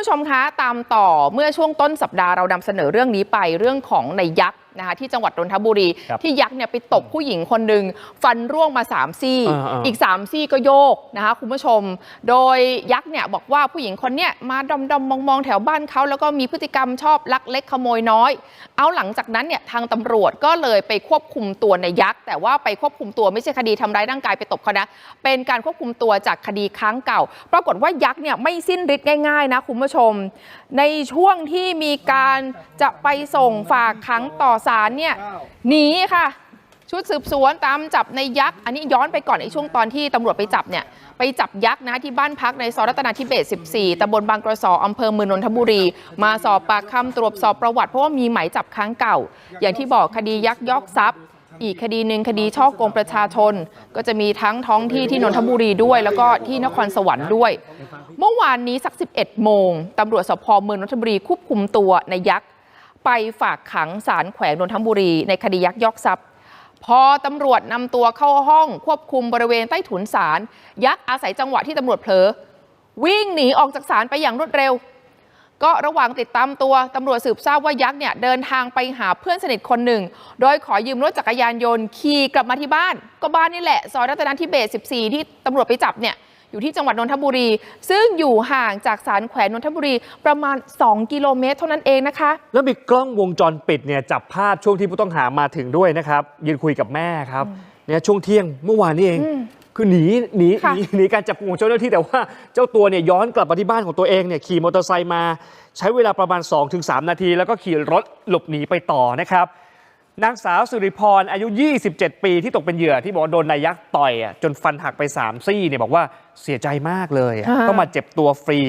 ผู้ชมคะตามต่อเมื่อช่วงต้นสัปดาห์เรานำเสนอเรื่องนี้ไปเรื่องของในยักษ์นะคะที่จังหวัดนนทบุรีครับที่ยักษ์เนี่ยไปตบผู้หญิงคนหนึ่งฟันร่วงมาสามซี่อ่าๆอีกสามซี่ก็โยกนะคะคุณผู้ชม โดยยักษ์เนี่ยบอกว่าผู้หญิงคนเนี้ยมาดอมดอมมองมองๆแถวบ้านเขาแล้วก็มีพฤติกรรมชอบลักเล็กขโมยน้อย เอาหลังจากนั้นเนี่ยทางตำรวจก็เลยไปควบคุมตัวในยักษ์ แต่ว่าไปควบคุมตัวไม่ใช่คดีทำร้ายร่างกายไปตบเขานะเป็นการควบคุมตัวจากคดีค้างเก่า ปรากฏว่ายักษ์เนี่ยไม่สิ้นฤทธิ์ง่ายๆนะคุณผู้ชม ในช่วงที่มีการจะไปส่งฝากขังต่อศาลเนี่ยหนีค่ะ ชุดสืบสวนตามจับในยักษ์ อันนี้ย้อนไปก่อนในช่วงตอนที่ตำรวจไปจับเนี่ยไปจับยักษ์นะที่บ้านพักในซอยรัตนาธิเบศ14ตำบลบางกระสออำเภอเมืองนนทบุรี มาสอบปากคำตรวจสอบประวัติเพราะว่ามีหมายจับค้างเก่า อย่างที่บอกคดียักยอกทรัพย์อีกคดีหนึ่งคดีช่อโกงประชาชน ก็จะมีทั้งท้องที่ที่นนทบุรีด้วย แล้วก็ที่นครสวรรค์ด้วย เมื่อวานนี้สัก 11 โมงตำรวจสพเมืองนนทบุรีควบคุมตัวในยักษ์ ไปฝากขังศาลแขวงนนทบุรีในคดียักยอกทรัพย์ พอตำรวจนำตัวเข้าห้องควบคุมบริเวณใต้ถุนศาลยักษ์อาศัยจังหวะที่ตำรวจเผลอ วิ่งหนีออกจากศาลไปอย่างรวดเร็ว ก็ระหว่างติดตามตัวตำรวจสืบทราบว่ายักษ์เนี่ยเดินทางไปหาเพื่อนสนิทคนหนึ่ง โดยขอยืมรถจักรยานยนต์ขี่กลับมาที่บ้าน ก็บ้านนี่แหละซอยรัตนทิเบศ14 ที่ตำรวจไปจับเนี่ย อยู่ที่จังหวัดนนทบุรี ซึ่งอยู่ห่างจากศาลแขวงนนทบุรีประมาณ 2 กิโลเมตร เท่านั้นเองนะคะ แล้วมีกล้องวงจรปิดเนี่ยจับภาพช่วงที่ผู้ต้องหามาถึงด้วยนะครับยืนคุยกับแม่ครับเนี่ยช่วงเที่ยงเมื่อวานนี้เองอืมคือหนีหนีหค่ะนีหนีการจับกลุ่มของเจ้าหน้าที่แต่ว่าเจ้าตัวเนี่ยย้อนกลับมาที่บ้านของตัวเองเนี่ยขี่มอเตอร์ไซค์มา ใช้เวลาประมาณ 2-3 นาที แล้วก็ขี่รถหลบหนีไปต่อนะครับ นางสาวสุริพรอายุ 27 ปีที่ตกเป็นเหยื่อที่บอกว่าโดนนายยักษ์ต่อยอะจนฟันหักไป 3 ซี่เนี่ยบอกว่าเสียใจมากเลยอะอ่าต้องมาเจ็บตัวฟรี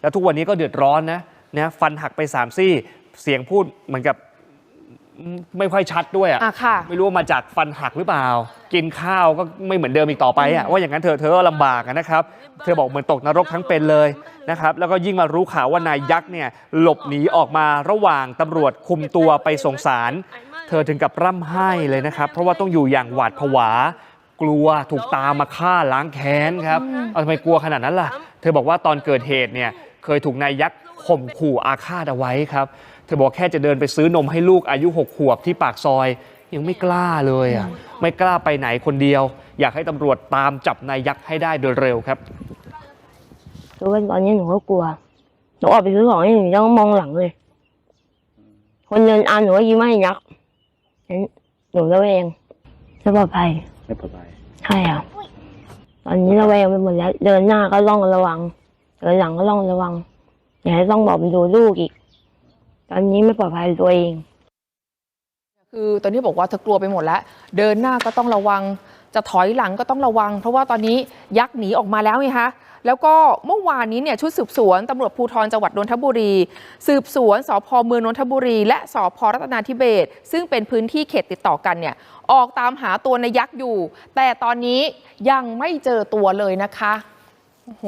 แล้วทุกวันนี้ก็เดือดร้อนนะนะฟันหักไป 3 ซี่ เสียงพูดเหมือนกับอืมไม่ค่อยชัดด้วยอะอะค่ะไม่รู้ว่ามาจากฟันหักหรือเปล่า กินข้าวก็ไม่เหมือนเดิมอีกต่อไปอะว่าอย่างนั้นเธอเธอก็ลำบากอะนะครับ เธอบอกเหมือนตกนรกทั้งเป็นเลยนะครับ แล้วก็ยิ่งมารู้ข่าวว่านายยักษ์เนี่ยหลบหนีออกมาระหว่างตำรวจคุมตัวไปส่งสาร เธอถึงกับร่ำไห้เลยนะครับ เพราะว่าต้องอยู่อย่างหวาดผวา กลัวถูกตามมาฆ่าล้างแค้นครับเอาทำไมกลัวขนาดนั้นล่ะ เธอบอกว่าตอนเกิดเหตุเนี่ยเคยถูกนายยักษ์ข่มขู่อาฆาตเอาไว้ครับ เธอบอกแค่จะเดินไปซื้อนมให้ลูกอายุหกขวบที่ปากซอย ยังไม่กล้าเลยอะไม่กล้าไปไหนคนเดียว อยากให้ตำรวจตามจับนายยักษ์ให้ได้โดยเร็วครับคือว่าตอนนี้หนูก็กลัวหนูออกไปซื้อของนี่หนูยังมองหลังเลย คนเดินอ่านหนูก็ยิ้มให้ยักษ์ งั้นหนูระแวงจะปลอดภัยไม่ปลอดภัยใช่อะตอนนี้ระแวงไปหมดแล้วเดินหน้าก็ต้องระวังเดินหลังก็ต้องระวังอย่าให้ต้องบอกไปดูลูกอีก ตอนนี้ไม่ปลอดภัยตัวเอง คือตอนนี้บอกว่าเธอกลัวไปหมดแล้ว เดินหน้าก็ต้องระวัง จะถอยหลังก็ต้องระวัง เพราะว่าตอนนี้ยักษ์หนีออกมาแล้วไงคะ แล้วก็เมื่อวานนี้เนี่ยชุดสืบสวนตำรวจภูธรจังหวัดนนทบุรี สืบสวนสพเมืองนนทบุรี และสพรัตนาธิเบศซึ่งเป็นพื้นที่เขตติดต่อกันเนี่ยออกตามหาตัวในยักษ์อยู่ แต่ตอนนี้ยังไม่เจอตัวเลยนะคะโอ้โห